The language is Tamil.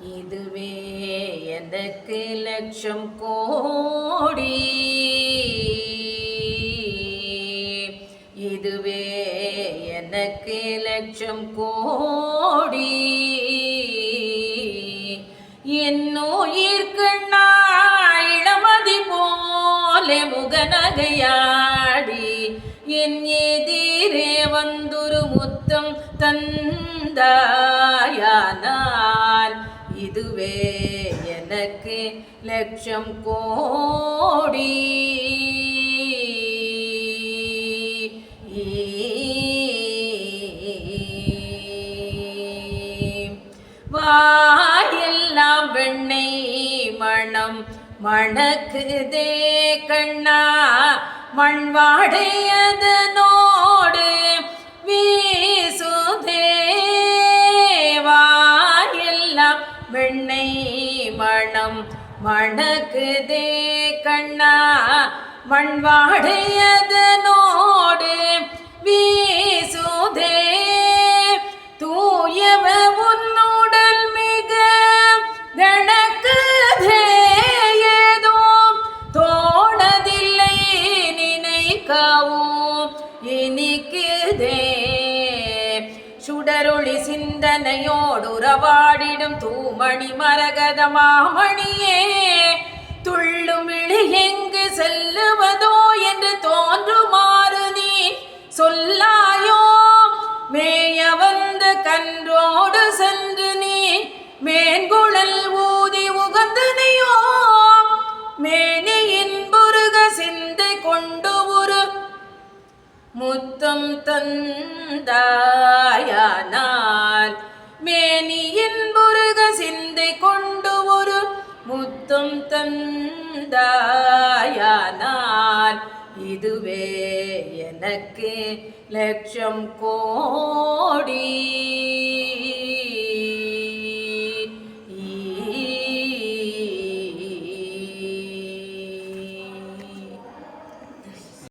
இதுவே எனக்கு லட்சம் கோடி? இதுவே எனக்கு லட்சம் கோடி? என்னுயிர்க்கு இளமதி போல முகநகையாடி என் எதிரே வந்துரு முத்தம் தந்தாயானா இதுவே எனக்கு லட்சம் கோடி. வாயெல்லாம் வெண்ணெய் மணம் மணக்குதே கண்ணா. மண்வாடையதனோ வெண்ணெய் மணக்குதே கண்ணா மண்வாடையதனோடு வீசுதே தூயவ உன்னுடல் மிக கணக்குதே ஏதோ தோணதில்லை நினைக்கவும் இனிக்குதே. சுடரொளி சிந்தனையோடுறவாடிடும் தூமணி மரகத மாமணியே. துள்ளும் இழி எங்கு செல்லுவதோ என்று தோன்றுமாறு நீ சொல்லாயோ. மேய வந்து கன்றோடு சென்று நீ மேன்குழல் முத்தம் தந்தாயானால் மேனியின் புருக சிந்தை கொண்டு ஒரு முத்தம் தந்தாயானால் இதுவே எனக்கு லட்சம் கோடி.